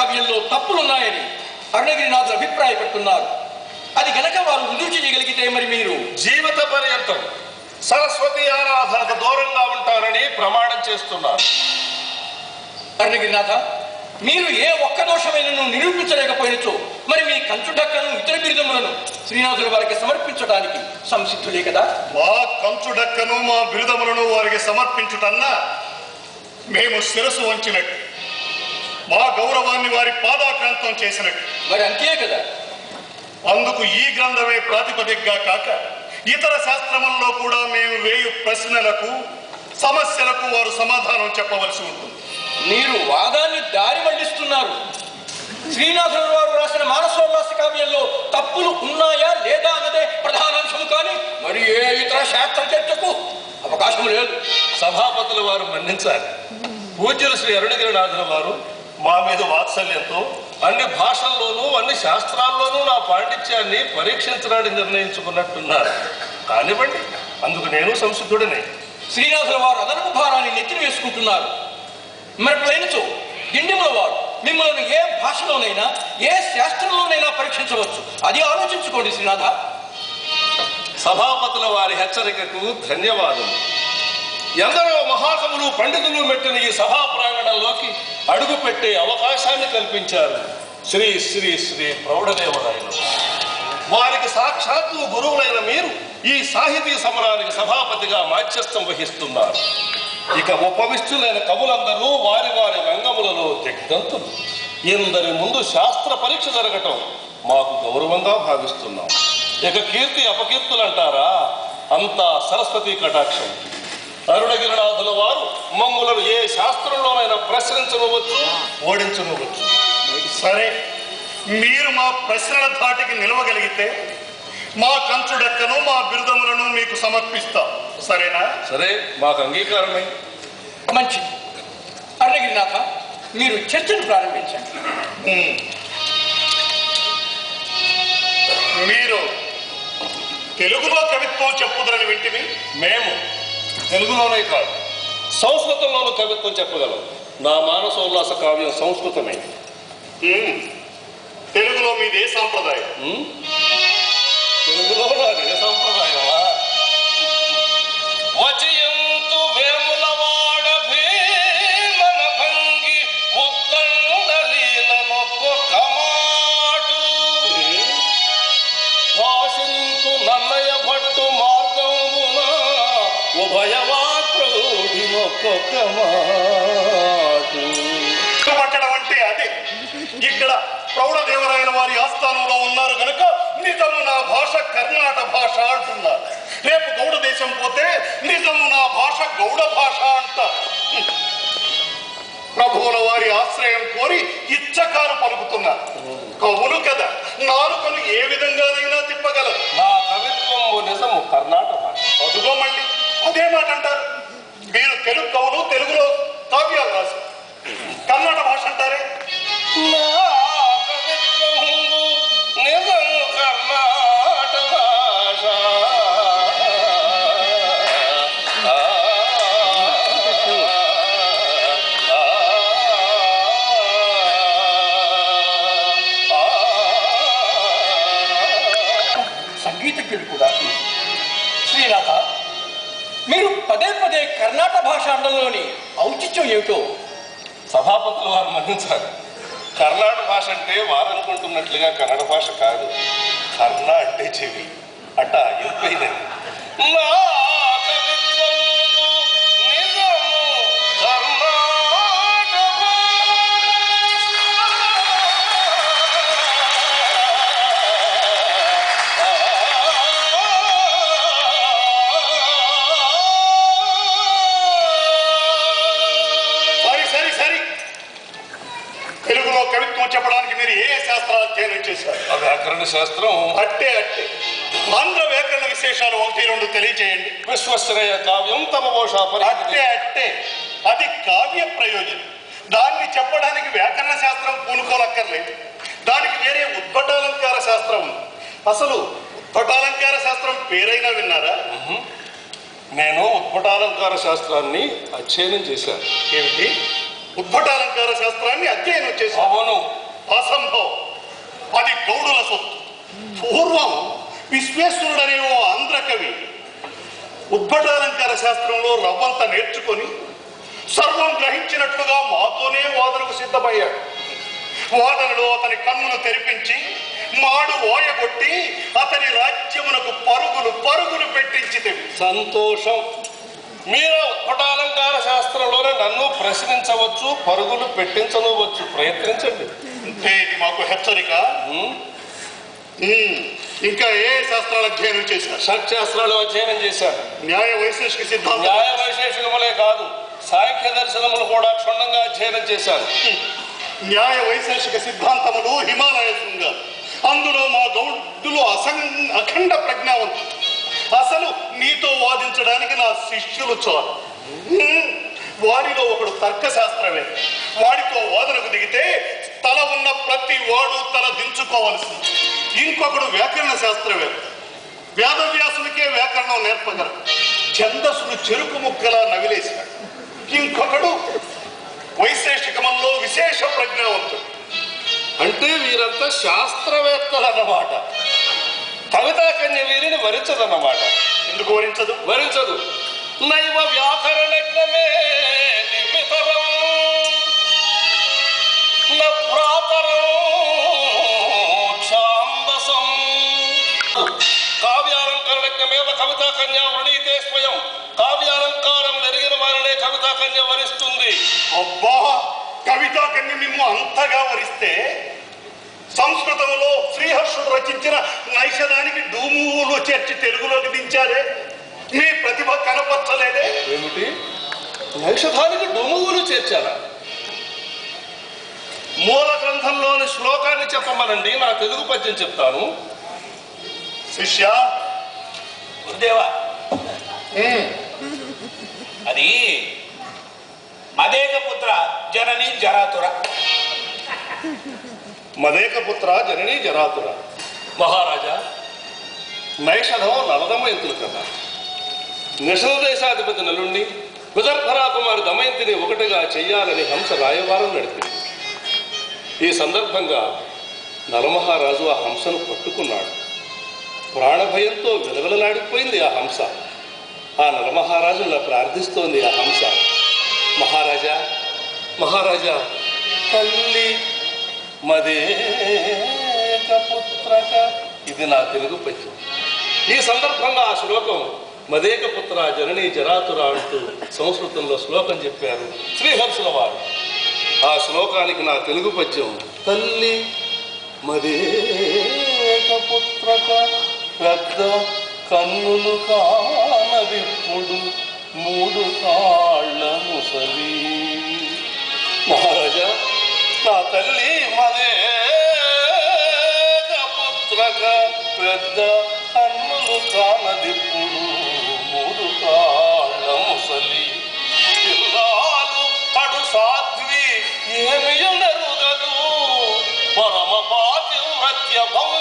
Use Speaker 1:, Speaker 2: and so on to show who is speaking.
Speaker 1: కావ్యంలో తప్పులున్నాయని అరుణగిరినాథులు అభిప్రాయపడుతున్నారు. అది గనక వారు రుజువు చేయగలిగితే మరి మీరు?
Speaker 2: జీవిత పర్యంతం సరస్వతి ఆరాధనకు దూరంగా ఉంటారని ప్రమాణం చేస్తున్నారు.
Speaker 1: అరుణగిరినాథ మీరు ఏ ఒక్క దోషమైనను నిరూపించలేకపోయినచో మరి మీ కంచుడక్కను ఇతర బిరుదములను శ్రీనాథుల వారికి సమర్పించడానికి సంసిద్ధులే కదా?
Speaker 3: మా కంచుడక్కను మా బిరుదములను వారికి సమర్పించుటన్నా మేము శిరసు వంచినట్టు. మా గౌరవాన్ని వారి పాదాక్రాంతం చేసినట్టు.
Speaker 1: మరి అంతే కదా.
Speaker 3: అందుకు ఈ గ్రంథమే ప్రాతిపదికగా కాక ఇతర శాస్త్రముల్లో కూడా మేము వేయు ప్రశ్నలకు సమస్యలకు వారు సమాధానం చెప్పవలసి ఉంటుంది.
Speaker 1: మీరు వాదాన్ని దారి మళ్ళిస్తున్నారు. శ్రీనాథుల వారు రాసిన మానసోల్లాస కావ్యంలో తప్పులు ఉన్నాయా లేదా అన్నదే ప్రధానాంశం కానీ మరి ఏ ఇతర శాస్త్ర చర్చకు అవకాశం లేదు.
Speaker 2: సభాపతుల వారు మన్నించాలి. పూజ్యులు శ్రీ అరుణగిరినాథుల వారు మా మీద వాత్సల్యంతో అన్ని భాషల్లోనూ అన్ని శాస్త్రాల్లోనూ నా పాండిత్యాన్ని పరీక్షించడానికి నిర్ణయించుకున్నట్టున్నారు. కానివ్వండి అందుకు నేను సంసిద్ధుడనే.
Speaker 1: శ్రీనాథుల వారు అదనపు భారాన్ని నెత్తిన వేసుకుంటున్నారు మరి లేనిచో గిండిముల వారు మిమ్మల్ని ఏ భాషలోనైనా ఏ శాస్త్రంలోనైనా పరీక్షించవచ్చు. అది ఆలోచించుకోండి శ్రీనాథ.
Speaker 2: సభాపతుల వారి హెచ్చరికకు ధన్యవాదం ఎందరో మహాకవులు పండితులు మెట్టిన ఈ సభా ప్రాంగణంలోకి అడుగు పెట్టే అవకాశాన్ని కల్పించారు శ్రీ శ్రీ శ్రీ ప్రౌఢదేవరాయలు. వారికి సాక్షాత్తు గురువులైన మీరు ఈ సాహితీ సమరానికి సభాపతిగా మాధ్యస్థం వహిస్తున్నారు. ఇక ఉపవిష్టులైన కవులందరూ వారి వారి రంగములలో దిగ్ధంతులు. ఇందరి ముందు శాస్త్ర పరీక్ష జరగటం మాకు గౌరవంగా భావిస్తున్నాం. ఇక కీర్తి అపకీర్తులు అంటారా అంతా సరస్వతి కటాక్షం. అరుణగిరినాథుల వారు మమ్ములను ఏ శాస్త్రంలోనైనా ప్రశ్నించవచ్చు ఓడించవచ్చు
Speaker 3: సరే మీరు మా ప్రశ్నల ధాటికి నిలవగలిగితే మా కంచుడక్కను మా బిరుదములను మీకు సమర్పిస్తాం. సరేనా?
Speaker 2: సరే మాకు అంగీకారమే.
Speaker 1: మంచిది. అరుణగిరినాథ మీరు చర్చను ప్రారంభించండి.
Speaker 3: మీరు తెలుగులో కవిత్వం చెప్పుదరని వింటివి?
Speaker 2: మేము తెలుగులోనే కాదు. సంస్కృతంలోనూ కవిత్వం చెప్పగలం నా మానసోల్లాస కావ్యం సంస్కృతమే.
Speaker 3: తెలుగులో మీదే సాంప్రదాయం?
Speaker 2: ఉమ్? తెలుగులో నాది ఏ సంప్రదాయమా? వచయంతు వేములవాడ భీమన భంగి భాషింతు నన్నయ భట్టు మార్గమున ఉభయవాక్రౌడినొక్కొక్క మాటు
Speaker 3: పట్టడం అంటే అదే. ఇక్కడ ప్రౌఢదేవరాయల వారి ఆస్థానంలో ఉన్నారు గనుక నిజము నా భాష కర్ణాట భాష అంటున్నారు. రేపు గౌడ దేశం పోతే నిజము నా భాష గౌడ భాష అంటారు. ప్రభువుల వారి ఆశ్రయం కోరి ఇచ్చకారు పలుకుతున్నారు. కవులు కదా నాలుకను ఏ విధంగానైనా తిప్పగలరు.
Speaker 2: నా కవిత్వము నిజము కర్ణాటక భాష.
Speaker 3: అదుగో మళ్ళీ అదే మాట అంటారు. మీరు
Speaker 1: ఔచిత్యం ఏమిటో
Speaker 2: సభాపతుల వారు మరణించారు కర్ణాటక భాష అంటే వారనుకుంటున్నట్లుగా కన్నడ భాష కాదు. కర్ణ అంటే చెవి. అట్ట ఎంపైనది నా వ్యాకరణ శాస్త్రం.
Speaker 3: అట్టే అట్టే. ఆంధ్ర వ్యాకరణ విశేషాలు ఒకటి రెండు తెలియజేయండి
Speaker 2: విశ్వశ్రేయ కావ్యం తమ భాష
Speaker 3: అట్టే అట్టే. అది కావ్య ప్రయోజనం. దాన్ని చెప్పడానికి వ్యాకరణ శాస్త్రం పూనుకోనక్కర్లేదు దానికి వేరే ఉద్భటాలంకార శాస్త్రం ఉంది. అసలు ఉద్భటాలంకార శాస్త్రం పేరైనా విన్నారా?
Speaker 2: నేను ఉత్పటాలంకార శాస్త్రాన్ని అధ్యయనం చేశాను.
Speaker 3: ఏమిటి? ఉద్భటాలంకార శాస్త్రాన్ని అధ్యయనం చేశావు
Speaker 2: అవును.
Speaker 3: అసంభవం. అది గౌడుల సొత్తు. పూర్వం విశ్వేశ్వరుడనే ఓ ఆంధ్ర కవి ఉద్భటాలంకార శాస్త్రంలో రవ్వంత నేర్చుకొని సర్వం గ్రహించినట్లుగా మాతోనే వాదనకు సిద్ధమయ్యాడు. వాదనలో అతని కన్నును తెరిపించి మాడు ఓయగొట్టి అతని రాజ్యమునకు పరుగులు పరుగులు పెట్టించి
Speaker 2: సంతోషం. మీరు ఉత్పటాలంకార శాస్త్రంలోనే నన్ను ప్రశ్నించవచ్చు పరుగులు పెట్టించనవచ్చు. ప్రయత్నించండి.
Speaker 3: అంటే ఇది మాకు హెచ్చరిక. ఇంకా ఏ శాస్త్రాల అధ్యయనం చేశారు?
Speaker 2: షట్శాస్త్రాలు అధ్యయనం చేశాను
Speaker 3: న్యాయ వైశేషిక సిద్ధాంతం.
Speaker 2: న్యాయ వైశేషికములే కాదు సాంఖ్య దర్శనములు కూడా క్షుణ్ణంగా అధ్యయనం చేశాను
Speaker 3: న్యాయ వైశేషిక సిద్ధాంతములు హిమాలయ శృంగ. అందులో మా గౌడ్డులు అసం అఖండ ప్రజ్ఞావంతులు. అసలు నీతో వాదించడానికి నా శిష్యులు చాలు. వారిలో ఒకడు తర్కశాస్త్రమే వాడితో వాదనకు దిగితే తల ఉన్న ప్రతి వాడు తల దించుకోవలసింది. ఇంకొకడు వ్యాకరణ శాస్త్రమే. వేదవ్యాసునికే వ్యాకరణం నేర్పగలరు ఛందస్సును చెరుకు ముక్కలా నవిలేశాడు. ఇంకొకడు వైశేషికమంలో విశేష ప్రజ్ఞావంతుడు.
Speaker 2: అంటే వీరంతా శాస్త్రవేత్తలు అన్నమాట. కవితా కన్య వీరిని వరించదన్నమాట.
Speaker 3: ఎందుకు వరించదు?
Speaker 2: వరించదు. నైవ వ్యాకరణజ్ఞమే కవితా కన్య వృణీతే స్వయం కావ్యాలంకారం ఎరిగిన వారినే కవితా కన్య వరిస్తుంది.
Speaker 3: అబ్బా కవితా కన్య మిమ్ము అంతగా వరిస్తే సంస్కృతంలో శ్రీహర్షుడు రచించిన నైషధానికి డూములు చేర్చి తెలుగులోకి దించారే మీ ప్రతిభ కనపరచలేదే.
Speaker 2: ఏమిటి? నైషధానికి డుమువులు చేర్చారా? మూల గ్రంథంలోని శ్లోకాన్ని చెప్పమనండి నా తెలుగు పద్యం చెప్తాను.
Speaker 3: శిష్య
Speaker 1: గురుదేవా అది మదేక పుత్ర జనని జరాతుర.
Speaker 2: మదేకపుత్ర జననీ జరాతుర. మహారాజా. నైషధం నలదమయంతులు కదా నిషధ దేశాధిపతి నలుణ్ణి విదర్భరాకుమారి దమయంతిని ఒకటిగా చెయ్యాలని హంస రాయవారం నడిపింది. ఈ సందర్భంగా నలమహారాజు ఆ హంసను పట్టుకున్నాడు. ప్రాణభయంతో విలవిలలాడిపోయింది ఆ హంస. ఆ నలమహారాజులా ప్రార్థిస్తోంది ఆ హంస. మహారాజా మహారాజా తల్లి మదేక పుత్రక ఇది నా తెలుగు పద్యం. ఈ సందర్భంగా ఆ శ్లోకం మదేక పుత్ర జనని అంటూ సంస్కృతంలో శ్లోకం చెప్పారు శ్రీహర్షుల వారు. ఆ శ్లోకానికి నా తెలుగు పద్యం తల్లి మదేక పుత్రక శ్రద్ధ కన్నులు కానదిప్పుడు మూడు కాళ్ళ ముసలి. మహారాజా నా తల్లి మదేక పుత్రక పెద్ద కన్నులు కానదిప్పుడు మూడు కాళ్ళ ముసలి. పిల్లాలు పడు ఏమి ఎరుగదు పరమ మధ్య భవ